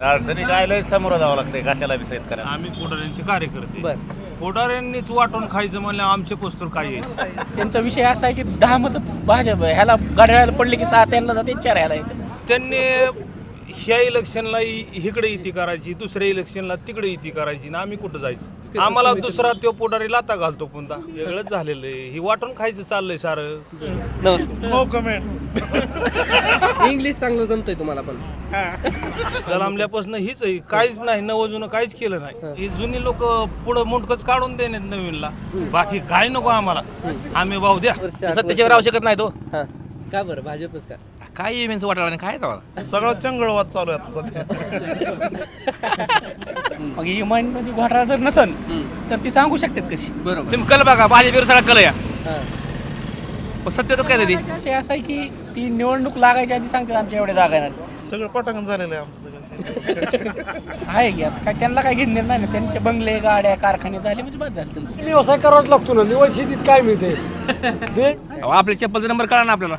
अडचणी काय लय समोर जावं लागतंय कशाला बी शेतकऱ्याला. आम्ही कोठाऱ्यांचे कार्यकर्ते. बर. कोठाऱ्यांनीच वाटून खायचं म्हणलं आमचे पोस्टर काय यायचं? त्यांचा विषय असा आहे की दहा मत भाजप ह्याला गाड्याला पडले की सहा त्यांना जाते चार ह्याला येते. त्यांनी ह्या इलेक्शनला इ- इकडे इती करायची दुसऱ्या इलेक्शनला तिकडे इती करायची ना आम्ही कुठं जायचं? आम्हाला दुसरा तो पोटारी लाता घालतो पुन्हा. वेगळंच झालेलं आहे. ही वाटून खायचं चाललंय सारं. नमस्कार. नो कमेंट इंग्लिश चांगलं जमतंय तुम्हाला पण. जलामल्यापासून हीच आहे काहीच नाही नवं जुनं काहीच केलं नाही. ही. जुनी लोक पुढं मुंडकच काढून देण्यात नवीनला. बाकी काय नको आम्हाला. आम्ही भाऊ द्या. सत्तेच्यावर राहू शकत नाही तो. हा. का बरं भाजपच का? काय इव्हेंट्स वाटायला काय तेव्हा सगळं चंगळवाद चालू आहे आता सध्या. मग इमानमध्ये घोटाळा जर नसन तर ती सांगू शकतात कशी. बरोबर. तुम्ही कल बघा भाजप सगळा कल या हा. पण सत्य कसं काय ते? विषय असा आहे की ती निवडणूक लागायच्या आधी सांगतात आमच्या एवढ्या जागा येणार सगळं पटांगण झालेलं आहे आमचं सगळं. आहे की आता? काय त्यांना काय घेणार नाही ना. त्यांचे बंगले गाड्या कारखाने झाले म्हणजे बाद झालं त्यांचं. व्यवसाय करावाच लागतो ना. निवड शेतीत काय मिळते? ते आपल्या चप्पलचा नंबर कळा ना आपल्याला.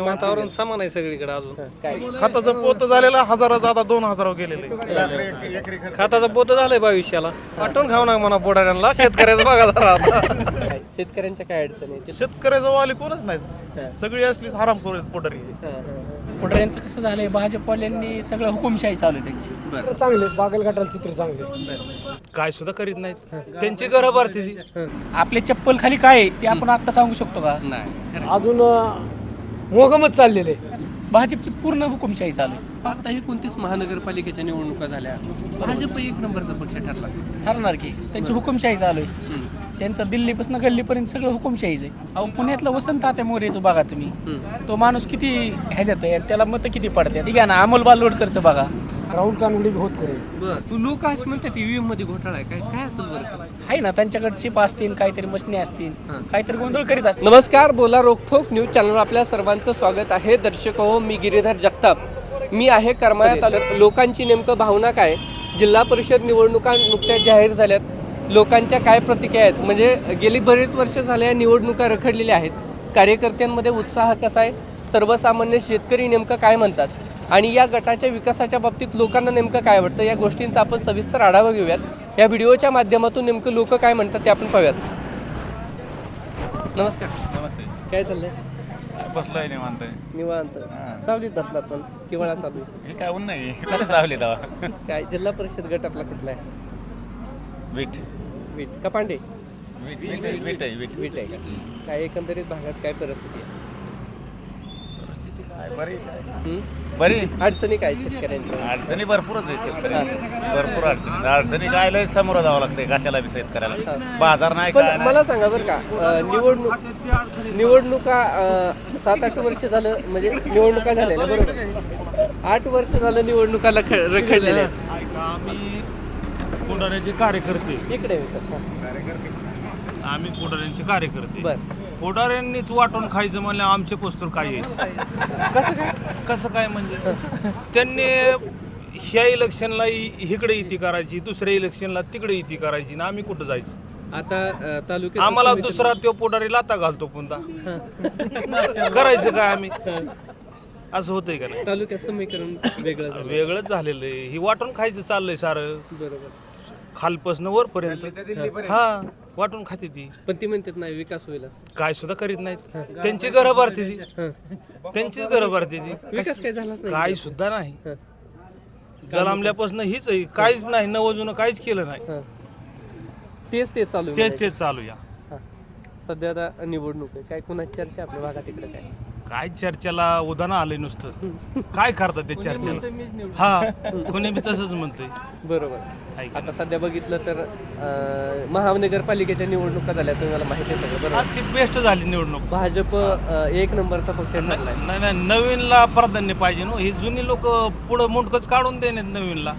वातावरण समान आहे सगळीकडे अजून. काय खताचं पोत झालेलं हजाराचं आता दोन हजारावर गेलेले खताचं पोत झालंय भविष्याला. वाटून खाऊ नका म्हणा पोटाऱ्यांना शेतकऱ्याचं बघा जरा आता. काय? शेतकऱ्यांच्या काय अडचण आहे शेतकऱ्याचं वाली कोणच नाही सगळी असलीच हराम करू पोटारी हा, हा, हा. पुढे यांचं कसं झालंय भाजपवाल्यांनी सगळं हुकुमशाही चालू आहे त्यांची. चांगले बागलघाटाला चित्र चांगले काय सुद्धा करीत नाहीत. त्यांची घरं भरते ती. आपले चप्पल खाली काय आहे ते आपण आता सांगू शकतो का? नाही अजून अं, मोगमच चाललेले भाजपची पूर्ण हुकुमशाही चालू आहे. आता एकोणतीस महानगरपालिकेच्या निवडणुका झाल्या भाजप एक नंबरचा पक्ष ठरला. ठरणार की त्यांची हुकुमशाही चालू आहे. त्यांचं दिल्लीपासून गल्लीपर्यंत सगळं हुकुमशाहीच आहे. अहो पुण्यातलं वसंत तात्या मोरेचं बघा तुम्ही. तो माणूस किती ह्याच्यात आहे आणि त्याला मतं किती पडतात? ठीक आहे ना अमोल बालोडकरचं बघा. राहुल कानगुडी होत करे बर लोक असं म्हणतात ईव्हीएममध्ये घोटाळा आहे. काय काय असेल बरं? आहे ना त्यांच्याकडे चिप असतील काहीतरी मशनी असतील काहीतरी गोंधळ करीत असतील. नमस्कार बोला रोखोक न्यूज चॅनलवर आपल्या सर्वांचं स्वागत आहे. दर्शक हो मी गिरीधर जगताप. मी आहे करमाळा तालुक्यात लोकांची नेमकं भावना काय? जिल्हा परिषद निवडणुका नुकत्याच जाहीर झाल्यात. लोकांच्या काय प्रतिक्रिया आहेत? म्हणजे गेली बरेच वर्ष झाल्या या निवडणुका रखडलेल्या आहेत. कार्यकर्त्यांमध्ये उत्साह कसा आहे? सर्वसामान्य शेतकरी नेमकं काय म्हणतात? आणि या गटाच्या विकासाच्या बाबतीत लोकांना नेमकं काय वाटतं? या गोष्टींचा आपण सविस्तर आढावा घेऊयात. या व्हिडिओच्या माध्यमातून नेमकं लोक काय म्हणतात ते आपण पाहूयात. नमस्कार. नमस्ते. काय चाललंय? बसलोय निवांत. निवांत. सावलीत बसलात पण? किवाळा चालू. हे काय ऊन नाही. कसं सावली तेव्हा काय जिल्हा परिषद गट आपला कुठला आहे? वीट वीट का पांडे वीट वीट आहे, वीट आहे वीट. वीट आहे का? काय एकंदरीत भागात काय परिस्थिती आहे? परिस्थिती काय? बरी काय हं? बरी अडचणी काय शेतकऱ्यांच्या? अडचणी भरपूरच आहे शेतकऱ्याला भरपूर अडचणी अडचणी काय? लय समोर जावं लागतंय कशाला बी शेतकऱ्याला. बाजार नाही काय पण नाही. मला सांगा बरं का अं, निवडणूक निवडणुका अं, सात आठ वर्ष झालं म्हणजे निवडणुका झालेल्या बरोबर? आठ वर्ष झालं निवडणुकाला ख- रखडलेल्या आहेत. ऐका, आम्ही कोठाऱ्याचे कार्यकर्ते. इकडे आहे सर. आम्ही कोठाऱ्यांचे कार्यकर्ते. बर. वाटून खायचं म्हणलं आमचे पोस्टर काय यायचं? कसं काय? कसं काय म्हणजे? त्यांनी ह्या इलेक्शनला इ- इकडे इती करायची दुसऱ्या इलेक्शनला तिकडे इती करायची ना आम्ही कुठं जायचं? आता अं, तालुक्यात आम्हाला दुसरा तो पोटारी लाता घालतो पुन्हा. करायचं काय आम्ही? असं होतंय का नाही? तालुक्यात समीकरण वेगळं झालं. वेगळंच झालेलं आहे. ही वाटून खायचं चाललंय सारं. बरोबर. खालपासून वरपर्यंत. हा वाटून खाते ती. पण ती म्हणतात नाही विकास होईल असं. काय सुद्धा करीत नाहीत. त्यांची घरं भरते ती. हं. त्यांचीच घरं भरते ती. विकास काय झालाच नाही. काय सुद्धा नाही. हं. जलामल्यापासून हीच आहे. काहीच नाही नवं जुनं काहीच केलं नाही. हं. तेच तेच चालू आहे तेच. तेच चालू या. हां. सध्या आता निवडणूक आहे. काय कुणाची चर्चा आपल्या भागात इकडे काय? काय चर्चेला उदाहरण आलंय नुसतं? काय करतात ते चर्चेला? हा कोणी बी तसंच म्हणतंय. बरोबर? आता सध्या बघितलं तर अं, महानगरपालिकेच्या निवडणुका झाल्या तुम्हाला माहिती आहे सगळं हा, ती बेस्ट झाली निवडणूक. भाजप अं, एक नंबरचा पक्ष ठरलाय. नाही नाही नवीनला प्राधान्य पाहिजे ना. ही जुनी लोक पुढं मुंडकच काढून देण्यात नवीनला.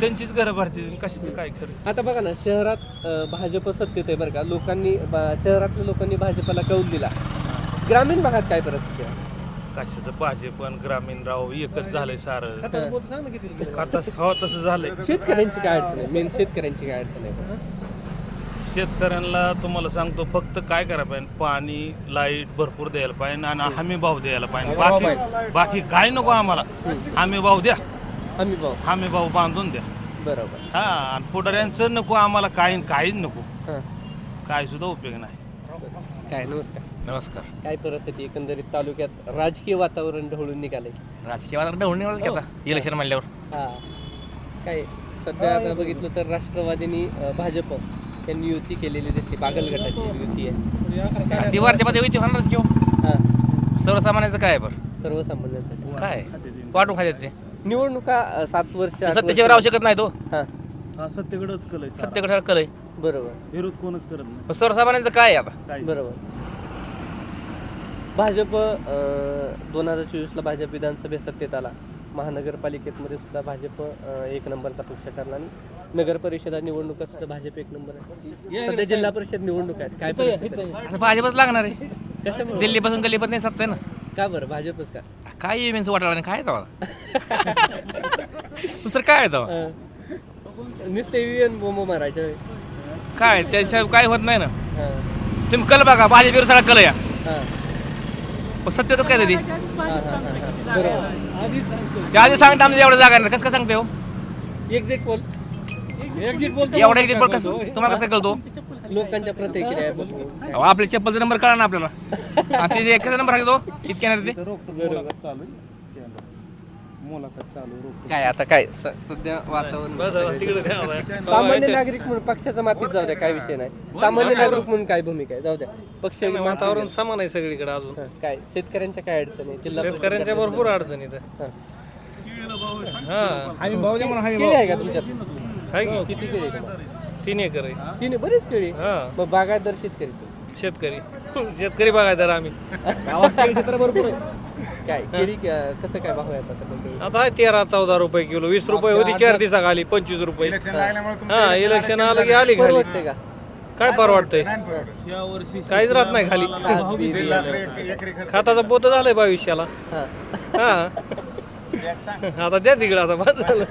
त्यांचीच घरं भरते कशाचं काय खरं? आता बघा ना शहरात अं, भाजप सत्तेत आहे बरं का. लोकांनी बा- शहरातल्या लोकांनी भाजपला कौल दिला. ग्रामीण भागात काय परिस्थिती आहे? कशाचं भाजप आणि ग्रामीण राव एकच झालंय सारं. हं. आता हो तसं झालंय. शेतकऱ्यांची काय अडचण आहे? मेन शेतकऱ्यांची काय अडचण आहे? शेतकऱ्यांना तुम्हाला सांगतो फक्त काय करायला पाहिजे? पाणी लाइट भरपूर द्यायला पाहिजे आणि हमी भाव द्यायला पाहिजे. बाकी बाकी काय नको आम्हाला. हमी भाव द्या. हमी भाव. हमी भाऊ बांधून द्या. बरोबर. हा आणि पुढाऱ्यांचं नको आम्हाला काही काहीच नको. हां. काय सुद्धा उपयोग नाही. काय नमस्कार. नमस्कार. काय परिस्थिती? एकंदरीत तालुक्यात राजकीय वातावरण ढवळून निघालंय. राजकीय वातावरण ढवळून निघालच की आता? इलेक्शन म्हणल्यावर. हा. काय सध्या आता बघितलं तर राष्ट्रवादीनी अं, भाजप यांनी युती केलेली दिसते. बागल गटाची युती आहे. ती वरच्या पातळी होती होणारच किंवा हा. सर्वसामान्याचं काय आहे बरं? सर्वसामान्यांसाठी काय? वाटून खात्यात ते. निवडणुका अं, सात वर्ष आठ सत्तेच्यावर राहू शकत नाही तो. हा. हा सत्तेकडेच कल सत्तेकडे कल आहे बरोबर. विरोध कोणच करत नाही. पण सर्वसामान्यांचं काय आहे आता? बरोबर. भाजप दोन हजार चोवीसला भाजप विधानसभेत सत्तेत आला. महानगरपालिकेमध्ये सुद्धा भाजप एक नंबरचा पक्ष ठरला आणि नगर परिषदा निवडणुका सुद्धा भाजप एक नंबर आहे सध्या जिल्हा परिषद निवडणूक आहेत. काय परिस्थिती आहे? आता भाजपच लागणार आहे. कशामुळे? दिल्लीपासून गल्लीपर्यंत नाही सत्ता आहे ना. का बरं? भाजपच का? काय इव्हेंट्स वाटायला काय आहे तेव्हा? दुसरं काय आहे तेव्हा? अं, नुसते विवियन बोंब मारायच्या काय? त्याशिवाय काय होत नाही ना. हां. तुम्ही कल बघा. भाजप सगळा कल या हां. पण सत्य कसं काय ते हां हां हां. आधी सांगता आमच्या एवढं जागा नाही. कसं काय सांगते हो? एक्झिट पोल एक्झिट पोल एवढं कसं तुम्हाला कसं काय कळतो? लोकांच्या प्रतिक्रिया बघून अहो, आपल्या चप्पलचा नंबर कळा ना आपल्याला. ते जे एकाचा नंबर आहे तो. इतक्या नाही ते काय आता काय? स- सध्या वातावरण सामान्य नागरिक म्हणून पक्षाचा मातीत जाऊ द्या काय विषय नाही. सामान्य नागरिक म्हणून काय भूमिका आहे? जाऊ द्या. पक्ष वातावरण समान आहे सगळीकडे अजून. हं, काय? शेतकऱ्यांच्या काय अडचणी आहे? जिल्हा परिषद शेतकऱ्यांच्या भरपूर अडचणी आहेत. हं. हा. केळी आहे का तुमच्यात? आहे की? किती केळी आहे तुम्हाला? तीन एकर आहे. तिने बरीच केळी आहे. हा. मग बागायतदार शेतकरी. शेतकरी. शेतकरी बघायचं आम्ही. काय केळी क- कसं काय भाव आहे आता सध्या केळी? आता आहे तेरा चौदा रुपये किलो वीस रुपये होती चार दिवसा खाली पंचवीस रुपये. हा इलेक्शन आलं की आली खाली. परवडते का? काय परवडतंय काहीच राहत नाही खाली. बी बियाणं. खाताचं पोत झालंय भविष्याला. हां. हा. आता द्या तिकडे आता बस झालं.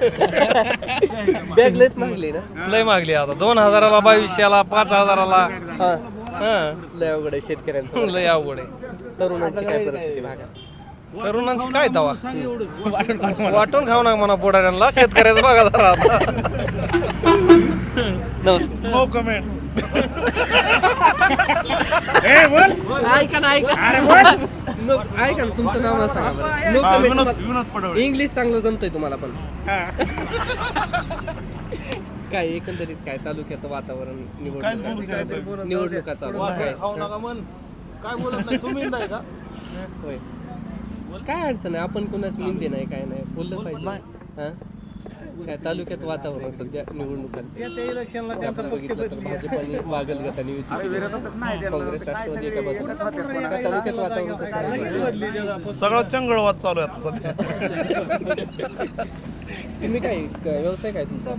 बॅग लयच मागली ना? लय मागली आता. दोन हजाराला भविष्याला पाच हजाराला. हा. हा. लय अवघड आहे शेतकऱ्यांचं. लय अवघड आहे. तरुणांची काय परिस्थिती भागात तरुणांची काय तवा वाटून खाऊ नका. म्हणा पुढाऱ्यांना. शेतकऱ्याचं बघा जरा आता. नमस्कार. नो कमेंट ऐका ना ऐका. नो- ऐका ना तुमचं नाव मला सांगा बरं. नो comment विनोद तुम्हाला- विनोद पडवळे. इंग्लिश चांगलं जमतंय तुम्हाला पण. काय एकंदरीत काय? तालुक्यात वातावरण निवडणुका निवडणुका चालू आहे. काय काय बोलत नाही? तुम्ही नाही का? होय. काय अडचण आहे? आपण कोणाची निंदे नाही काय नाही. बोललं पाहिजे. हा? काय तालुक्यात वातावरण सध्या निवडणुकांचं? आपण बघितलं तर भाजपाने वागल गटाने युती केली. काँग्रेस राष्ट्रवादी एका बाजूला. त्या तालुक्यात वातावरण कसं आहे? सगळं चंगळवाद चालू आहे आता सध्या. तुम्ही काय काय व्यवसाय काय तुमचा?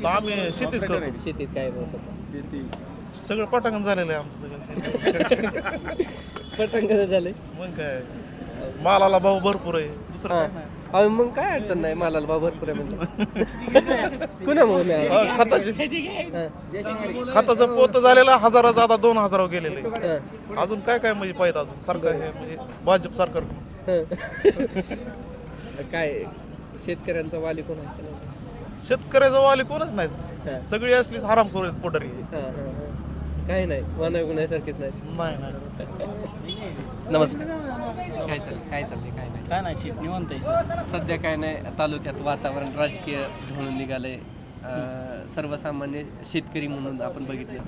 तर आम्ही शेतीच करतो. शेतीत काय व्यवसाय? सगळं पटांगण झालेलं आहे आमचं सगळं शेती. पटकन कसं झालंय? मग काय? मालाला भाव भरपूर आहे. दुसरं काय नाही. अहो, मग काय अडचण नाही मालाला भाव भरपूर आहे म्हणजे मिळालं हा, खताचे. हा. खताचं पोत झालेलं हजाराचं आता दोन हजारावर गेलेलं. आहे. अजून काय काय म्हणजे पाहिजे अजून? सरकार हे म्हणजे भाजप सरकार काय शेतकऱ्यांचा वाली कोण आहे? शेतकऱ्याचं वाली कोणच नाही सगळी असलीच हराम करू पोटरी. हा, हा, हा. काही नाही मानव गुन्ह्यासारखीच नाही. नाही नाही. नमस्कार. काय चाललंय? काय चाललंय? काय नाही. काय नाही निवंत आहे सध्या काय नाही तालुक्यात वातावरण राजकीय ढळून निघालंय. अं, सर्वसामान्य शेतकरी म्हणून आपण बघितले.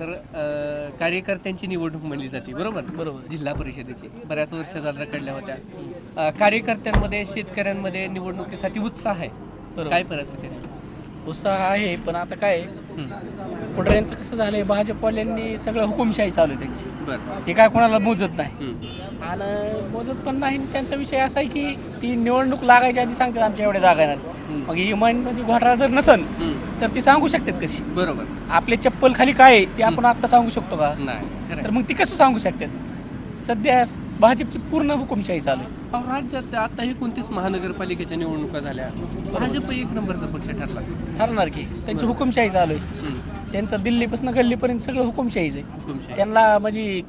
तर अं, कार्यकर्त्यांची निवडणूक म्हणली जाते बरोबर? बरोबर. जिल्हा परिषदेची. बऱ्याच वर्ष झालं रखडल्या होत्या. अं, कार्यकर्त्यांमध्ये शेतकऱ्यांमध्ये निवडणुकीसाठी उत्साह आहे. काय परिस्थिती आहे? उत्साह आहे पण आता काय पुढऱ्यांचं कसं झालंय भाजपवाल्यांनी सगळं हुकुमशाही चालू आहे त्यांची. बरं. ते काय कोणाला मोजत नाही. आणि मोजत पण नाही आणि त्यांचा विषय असा आहे की ती निवडणूक लागायच्या आधी सांगतात आमच्या एवढ्या जागा येणार मग ही मध्ये घोटाळा जर नसन तर ती सांगू शकतात कशी? बरोबर. आपले चप्पल खाली काय आहे ते आपण आता सांगू शकतो का? नाही तर मग ती कसं सांगू शकतात? सध्या भाजपची पूर्ण हुकुमशाही चालू आहे. अहो, राज्यात आता ही कोणतीच महानगरपालिकेच्या निवडणुका झाल्या. भाजप एक नंबरचा पक्ष ठरला. ठरणार की. त्यांची हुकुमशाही चालू आहे. त्यांचं दिल्लीपासून गल्लीपर्यंत सगळं हुकुमशाहीच आहे. हुकुमशाही. त्यांना म्हणजे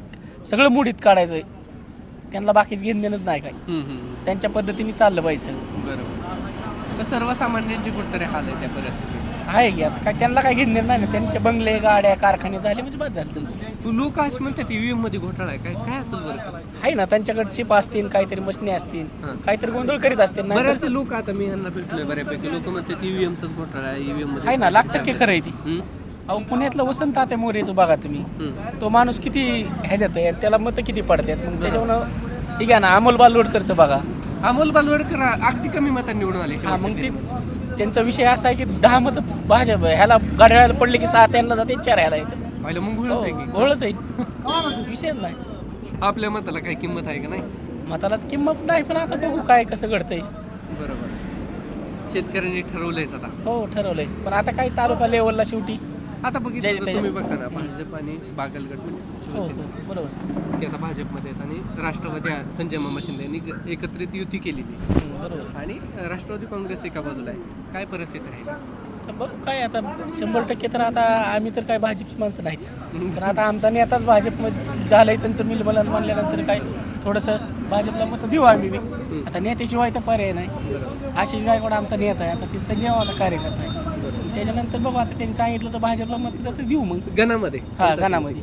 सगळं मुडीत काढायचं आहे. त्यांना बाकीच घेणं देणंच नाही काय हम्म, हम्म, हम्म. त्यांच्या पद्धतीने चाललं पाहिजे. सगळं. बरोबर. तर सर्वसामान्यांची कुठतरी हाल आहे त्या परिस्थितीत. आहे की आता? काय त्यांना काय घेणार नाही ना? त्यांचे बंगले गाड्या कारखाने झाले म्हणजे बस झालं त्यांचं. लोक असे म्हणतात ईव्हीएममध्ये घोटाळा आहे. काय काय असेल बरं का? आहे ना त्यांच्याकडे चिप असतील काहीतरी मशनी असतील काहीतरी गोंधळ करीत असतील नाही बऱ्याच लोक आता मी यांना भेटलोय बऱ्यापैकी. लोक म्हणतात ईव्हीएमचाच घोटाळा आहे ईव्हीएममध्ये आहे ना लाख टक्के खरं आहे ती. हम्म? अहो पुण्यातलं वसंत आता मोरेचं बघा तुम्ही. तो माणूस किती ह्याच्यात आहे त्याला मतं किती पडतात? मग त्याच्यामुळं ठीक आहे ना अमोल बालवडकरचं बघा. अमोल बालवडकर अगदी कमी मतांनी निवडून आले हा मग ती त्यांचा विषय असा आहे की दहा मतं भाजप ह्याला घड्याळाला पडले की सहा त्यांना जाते चार ह्याला येते. पाहिलं मग घोळच आहे की. ओळच आहे. विषयच नाही. आपल्या मताला काही किंमत आहे का नाही? मताला तर किंमत नाही पण आता बघू काय कसं घडतंय. बरोबर. शेतकऱ्यांनी ठरवलंयच आता. हो ठरवलंय. पण आता काही तालुका लेवलला शेवटी? आता बघितलं तर तुम्ही बघता ना भाजप आणि बागलगड म्हणजे हो शिवसेना हो, बरोबर. ते आता भाजपमध्ये आहेत आणि राष्ट्रवादी संजय मामा शिंदे यांनी ग- एकत्रित युती केलेली. बरोबर. आणि राष्ट्रवादी काँग्रेस एका बाजूला आहे. काय परिस्थिती आहे? तर बघू काय आता शंभर टक्के तर आता आम्ही तर काय भाजपची माणसं नाहीत. पण आता आमचा नेताच भाजपमध्ये झालंय त्यांचं मिलबलन मानल्यानंतर काय थोडंसं भाजपला मत देऊ आम्ही बी. आता नेत्याशिवाय तर पर्याय नाही. आशिष गायकवाड आमचा नेता आहे. आता ते संजय मामाचा कार्यकर्ता आहे. त्याच्यानंतर बघू आता त्यांनी सांगितलं तर भाजपला मत तर देऊ मग. गणामध्ये. हा गाणामध्ये.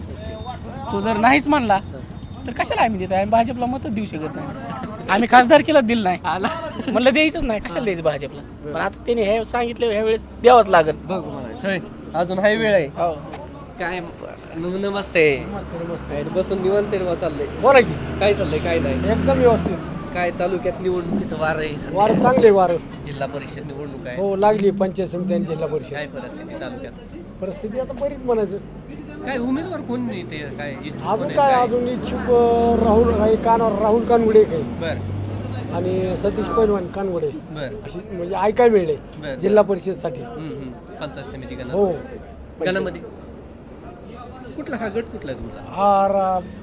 तो जर नाहीच म्हणला तर कशाला आम्ही देतो आम्ही भाजपला मतच देऊ शकत नाही. आम्ही खासदार केला दिल नाही. आला म्हणलं द्यायचंच नाही कशाला द्यायचं भाजपला? पण आता त्यांनी हे सांगितलं ह्या वेळेस द्यावंच लागेल. बघू म्हणायचं होय. अजून हाय वेळ आहे. हो. काय नम- नमस्ते. काय बसून निवांत चाललंय. बोला की. काय चाललंय काय नाही? एकदम व्यवस्थित. काय तालुक्यात निवडणुकीचं वार आहे सध्या. वार चांगले वार. जिल्हा परिषद निवडणूक आहे. हो लागली पंचायत समिती आणि जिल्हा परिषद. काय परिस्थिती तालुक्यात? परिस्थिती आता बरीच म्हणायचं. काय उमेदवार कोण नाही ते? काय इच्छुक कोण अजून आहे, काय अजून इच्छुक अं, राहुल काही कानावर राहुल कानगुडे काही बर. आणि सतीश पैलवान कानगुडे बर. अशी म्हणजे ऐकायला मिळले बर. जिल्हा परिषदसाठी. हम्म, हम्म. पंचायत समिती हो. गणामध्ये. कुठला हा गट कुठला आहे तुमचा? हा रा-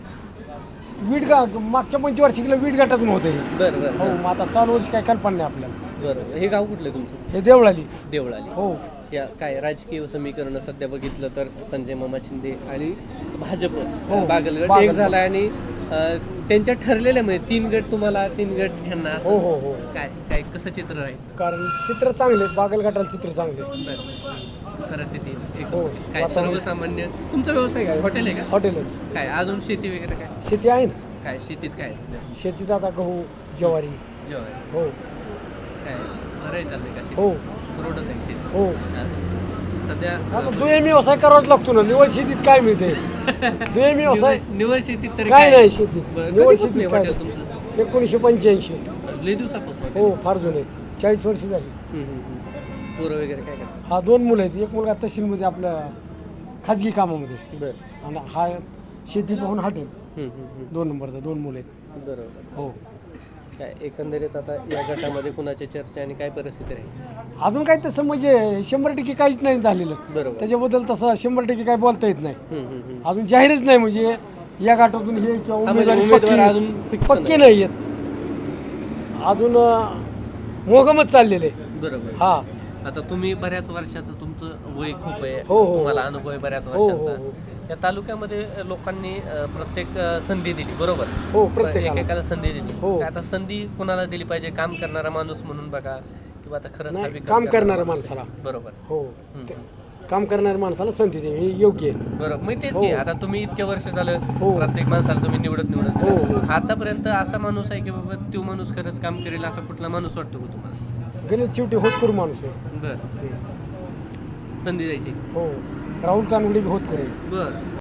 वीट गा मागच्या पंचवार्षिकला वीट गटातून होते हे. बरं बरं हो मग आता चालू वर्षी काय कल्पना नाही आपल्याला. बरं हे गाव कुठलं तुमचं? हे देवळाली. देवळाली. हो. या काय राजकीय समीकरण सध्या बघितलं तर संजय मामा शिंदे आणि भाजप हो, बागलगट एक बागलगट. झाला आणि अं, त्यांच्या ठरलेल्या म्हणजे तीन गट तुम्हाला तीन गट ह्यांना असं हो हो हो. काय काय कसं चित्र आहे कारण चित्र चांगले बागल गटाला चित्र चांगले बरं परिस्थिती एक हो, काय. सर्वसामान्य. तुमचा व्यवसाय काय? हॉटेल आहे का? हॉटेलच. काय अजून शेती वगैरे काय? शेती आहे ना. काय शेतीत काय? शेतीत आता गहू ज्वारी. जेव्हा हो. काय बरं आहे चाललंय का शेती? हो. रोडच आहे शेती. हो. हा. सध्या आता दुय्यम व्यवसाय करावाच लागतो ना. निवड शेतीत काय मिळते? दुय्यम व्यवसाय निवड- निवड शेतीत तरी काय नाही शेतीत. बरं, निवड कधीपासून शेतीत आहे काय हॉटेल नाही. तुमचं? एकोणीसशे पंच्याऐंशी. लय दिवसापासून हो फार जुने. चाळीस वर्ष झाली. पोरं वगैरे काय करतात? हा दोन मुलं आहेत. एक मुलगा तहसीलमध्ये आपल्या खाजगी कामामध्ये. बरं. आणि हा शेती पाहून हॉटेल. दोन नंबरचा दोन मुलं आहेत. बरोबर. हो. काय एकंदरीत आता या गटामध्ये कुणाच्या चर्चा आणि काय परिस्थिती राहील अजून काही तसं म्हणजे शंभर टक्के काहीच नाही झालेलं. बरोबर. त्याच्याबद्दल तसं शंभर टक्के काय बोलता येत नाही. हम्म, हम्म, हम्म. अजून जाहीरच नाही म्हणजे या गाठातून हे किंवा म्हणजे उमेदवारी उमेदवार पक्की- अजून fix पक्के नाही आहेत अजून अं, मोगमच चाललेले बरोबर. हा. आता तुम्ही बऱ्याच वर्षाचं तुमचं वय खूप आहे हो, हो. तुम्हाला अनुभव आहे बऱ्याच हो, हो, वर्षांचा हो. या तालुक्यामध्ये लोकांनी अं, प्रत्येक अं, संधी दिली बरोबर हो प्रत्येकाला एकेकाला संधी दिली हो. आता संधी कुणाला दिली पाहिजे काम करणारा माणूस म्हणून बघा किंवा आता खरंच हा नाही, विकास काम करणारा करणाऱ्या. माणसाला. बरोबर हो. ते- काम करणाऱ्या माणसाला संधी हे योग्य आहे बरोबर मग तेच हो. की आता तुम्ही इतके वर्ष झालं हो. प्रत्येक माणसाला तुम्ही निवडत निवडत हो. हो. आतापर्यंत असा माणूस आहे की बाबा तो माणूस खरंच काम करेल असा कुठला माणूस वाटतो का तुम्हाला गणेश शेवटी होत करू माणूस आहे. बर. संधी द्यायची. हो. राहुल कानगुडे बी होत करू बर.